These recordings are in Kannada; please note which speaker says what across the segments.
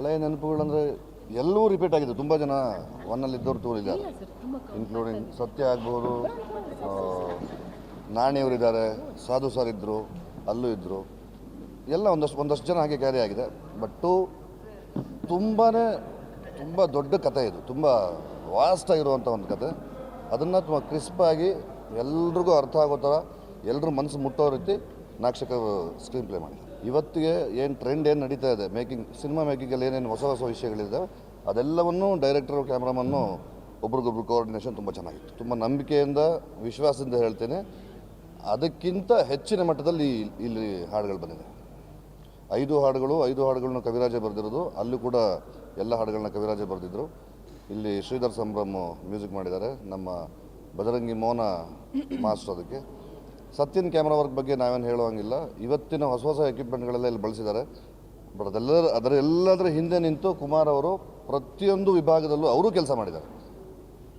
Speaker 1: ಹಳೆಯ ನೆನಪುಗಳಂದರೆ ಎಲ್ಲವೂ ರಿಪೀಟ್ ಆಗಿದೆ ತುಂಬ ಜನ ಒನ್ನಲ್ಲಿದ್ದವ್ರು ಇದ್ದವ್ರು ಟೂರ್ ಇದ್ದಾರೆ.
Speaker 2: ಇಲ್ಲ
Speaker 1: ಇನ್ಕ್ಲೂಡಿಂಗ್ ಸತ್ಯ ಆಗ್ಬೋದು ನಾಣಿಯವರಿದ್ದಾರೆ ಸಾಧು ಸರ್ ಇದ್ದರು ಅಲ್ಲೂ ಇದ್ದರು ಎಲ್ಲ ಒಂದಷ್ಟು ಒಂದಷ್ಟು ಜನ ಹಾಗೆ ಕ್ಯಾರಿ ಆಗಿದೆ. ಬಟ್ಟು ತುಂಬಾ ತುಂಬ ದೊಡ್ಡ ಕತೆ ಇದು. ತುಂಬ ವಾಸ್ಟ್ ಆಗಿರುವಂಥ ಒಂದು ಕತೆ ಅದನ್ನು ತುಂಬ ಕ್ರಿಸ್ಪಾಗಿ ಎಲ್ರಿಗೂ ಅರ್ಥ ಆಗೋ ಥರ ಎಲ್ಲರೂ ಮನಸ್ಸು ಮುಟ್ಟೋ ರೀತಿ ನಾಕ್ಷಕ ಸ್ಕ್ರೀನ್ ಪ್ಲೇ ಮಾಡಿದ್ದಾರೆ. ಇವತ್ತಿಗೆ ಏನು ಟ್ರೆಂಡ್ ಏನು ನಡೀತಾ ಇದೆ? ಮೇಕಿಂಗ್ ಸಿನಿಮಾ ಮೇಕಿಂಗಲ್ಲಿ ಏನೇನು ಹೊಸ ಹೊಸ ವಿಷಯಗಳಿದೆ ಅದೆಲ್ಲವನ್ನೂ ಡೈರೆಕ್ಟರು ಕ್ಯಾಮ್ರಾಮನ್ನು ಒಬ್ರಿಗೊಬ್ರು ಕೋಆರ್ಡಿನೇಷನ್ ತುಂಬ ಚೆನ್ನಾಗಿತ್ತು. ತುಂಬ ನಂಬಿಕೆಯಿಂದ, ವಿಶ್ವಾಸದಿಂದ ಹೇಳ್ತೇನೆ, ಅದಕ್ಕಿಂತ ಹೆಚ್ಚಿನ ಮಟ್ಟದಲ್ಲಿ ಇಲ್ಲಿ ಹಾಡುಗಳು ಬಂದಿದೆ. ಐದು ಹಾಡುಗಳು, ಐದು ಹಾಡುಗಳನ್ನ ಕವಿರಾಜ ಬರೆದಿರೋದು. ಅಲ್ಲೂ ಕೂಡ ಎಲ್ಲ ಹಾಡುಗಳನ್ನ ಕವಿರಾಜ ಬರೆದಿದ್ರು. ಇಲ್ಲಿ ಶ್ರೀಧರ್ ಸಂಭ್ರಮ್ ಮ್ಯೂಸಿಕ್ ಮಾಡಿದ್ದಾರೆ. ನಮ್ಮ ಬಜರಂಗಿ ಮೋನ ಮಾಸ್ಟರ್ ಅದಕ್ಕೆ. ಸತ್ಯನ್ ಕ್ಯಾಮ್ರಾ ವರ್ಕ್ ಬಗ್ಗೆ ನಾವೇನು ಹೇಳುವಂಗಿಲ್ಲ. ಇವತ್ತಿನ ಹೊಸ ಹೊಸ ಎಕ್ವಿಪ್ಮೆಂಟ್ಗಳೆಲ್ಲ ಇಲ್ಲಿ ಬಳಸಿದ್ದಾರೆ. ಬಟ್ ಅದೆಲ್ಲ ಅದರ ಎಲ್ಲದರ ಹಿಂದೆ ನಿಂತು ಕುಮಾರ್ ಅವರು ಪ್ರತಿಯೊಂದು ವಿಭಾಗದಲ್ಲೂ ಅವರು ಕೆಲಸ ಮಾಡಿದ್ದಾರೆ.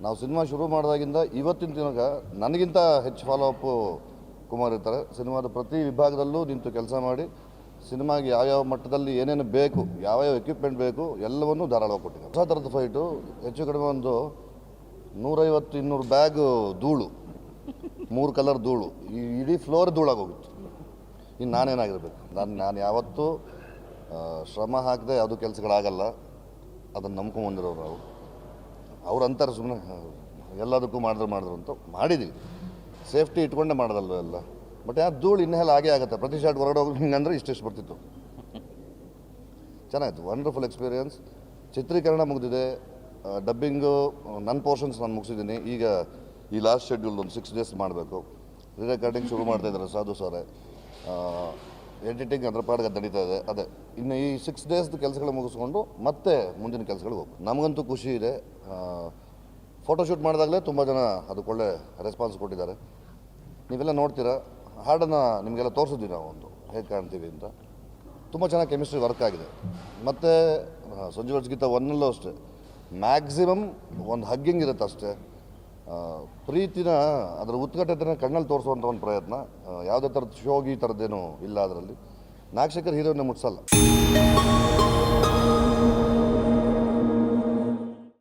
Speaker 1: ನಾವು ಸಿನಿಮಾ ಶುರು ಮಾಡಿದಾಗಿಂದ ಇವತ್ತಿನ ತನಕ ನನಗಿಂತ ಹೆಚ್ಚು ಫಾಲೋ ಅಪ್ಪು ಕುಮಾರ್ ಇರ್ತಾರೆ. ಸಿನಿಮಾದ ಪ್ರತಿ ವಿಭಾಗದಲ್ಲೂ ನಿಂತು ಕೆಲಸ ಮಾಡಿ, ಸಿನಿಮಾಗೆ ಯಾವ್ಯಾವ ಮಟ್ಟದಲ್ಲಿ ಏನೇನು ಬೇಕು, ಯಾವ್ಯಾವ ಎಕ್ವಿಪ್ಮೆಂಟ್ ಬೇಕು, ಎಲ್ಲವನ್ನೂ ಧಾರಾಳವಾಗಿ ಕೊಟ್ಟಿದ್ದಾರೆ. ಹೊಸ ಥರದ ಫೈಟು ಹೆಚ್ಚು ಕಡಿಮೆ ಒಂದು ನೂರೈವತ್ತು ಇನ್ನೂರು ಬ್ಯಾಗ್ ಧೂಳು ಮೂರು ಕಲರ್ ಧೂಳು. ಈ ಇಡೀ ಫ್ಲೋರ್ ಧೂಳಾಗೋಗಿತ್ತು. ಇನ್ನು ನಾನೇನಾಗಿರ್ಬೇಕು? ನಾನು ನಾನು ಯಾವತ್ತೂ ಶ್ರಮ ಹಾಕದೆ ಯಾವುದೂ ಕೆಲಸಗಳಾಗಲ್ಲ. ಅದನ್ನು ನಂಬ್ಕೊಂಬಂದಿರೋರು ನಾವು ಅವ್ರು. ಅಂತಾರೆ ಸುಮ್ಮನೆ ಎಲ್ಲದಕ್ಕೂ ಮಾಡಿದ್ರು ಮಾಡಿದ್ರು ಅಂತ. ಮಾಡಿದ್ದೀವಿ ಸೇಫ್ಟಿ ಇಟ್ಕೊಂಡೇ ಮಾಡೋದಲ್ವ ಎಲ್ಲ. ಬಟ್ ಯಾವ ಧೂಳು ಇನ್ನೆಲ್ಲ ಹಾಗೆ ಆಗುತ್ತೆ. ಪ್ರತಿ ಶಾಟ್ ಹೊರಗಡೆ ಹೋಗಿ ಹಿಂಗಂದ್ರೆ ಇಷ್ಟಿಷ್ಟು ಬರ್ತಿತ್ತು. ಚೆನ್ನಾಗಿತ್ತು ವಂಡರ್ಫುಲ್ ಎಕ್ಸ್ಪೀರಿಯನ್ಸ್ ಚಿತ್ರೀಕರಣ ಮುಗಿದಿದೆ. ಡಬ್ಬಿಂಗು ನನ್ನ ಪೋರ್ಷನ್ಸ್ ನಾನು ಮುಗಿಸಿದ್ದೀನಿ. ಈಗ ಈ ಲಾಸ್ಟ್ ಶೆಡ್ಯೂಲ್ ಒಂದು ಸಿಕ್ಸ್ ಡೇಸ್ ಮಾಡಬೇಕು. ರೀ ರೆಕಾರ್ಡಿಂಗ್ ಶುರು ಮಾಡ್ತಾ ಇದ್ದಾರೆ ಸಾಧು ಸಾರೆ. ಎಡಿಟಿಂಗ್ ಅದರ ಪಾಡ್ಗೆ ನಡೀತಾ ಇದೆ. ಅದೇ, ಇನ್ನು ಈ ಸಿಕ್ಸ್ ಡೇಸ್ದು ಕೆಲಸಗಳು ಮುಗಿಸ್ಕೊಂಡು ಮತ್ತೆ ಮುಂದಿನ ಕೆಲಸಗಳಿಗೆ ಹೋಗ್ಬೇಕು. ನಮಗಂತೂ ಖುಷಿ ಇದೆ. ಫೋಟೋಶೂಟ್ ಮಾಡಿದಾಗಲೇ ತುಂಬ ಜನ ಅದಕ್ಕೊಳ್ಳೆ ರೆಸ್ಪಾನ್ಸ್ ಕೊಟ್ಟಿದ್ದಾರೆ. ನೀವೆಲ್ಲ ನೋಡ್ತೀರಾ? ಹಾಡನ್ನು ನಿಮಗೆಲ್ಲ ತೋರಿಸಿದ್ವಿ ನಾವು ಒಂದು, ಹೇಗೆ ಕಾಣ್ತೀವಿ ಅಂತ. ತುಂಬ ಚೆನ್ನಾಗಿ ಕೆಮಿಸ್ಟ್ರಿ ವರ್ಕ್ ಆಗಿದೆ. ಮತ್ತು ಸಂಜೀವ್ ಗೀತಾ ಒನ್ನಲ್ಲೂ ಅಷ್ಟೇ. ಮ್ಯಾಕ್ಸಿಮಮ್ ಒಂದು ಹಗ್ಗಿಂಗ್ ಇರುತ್ತೆ ಅಷ್ಟೇ ಪ್ರೀತಿನ ಅದರ ಉತ್ಕಟತೆನ ಕಣ್ಣಲ್ಲಿ ತೋರಿಸುವಂಥ ಒಂದು ಪ್ರಯತ್ನ. ಯಾವುದೇ ಥರದ ಶೋಗಿ ಥರದ್ದೇನು ಇಲ್ಲ ಅದರಲ್ಲಿ. ನಾಗಶೇಖರ್ ಹೀರೋನೇ ಮುಟ್ಸಲ್ಲ.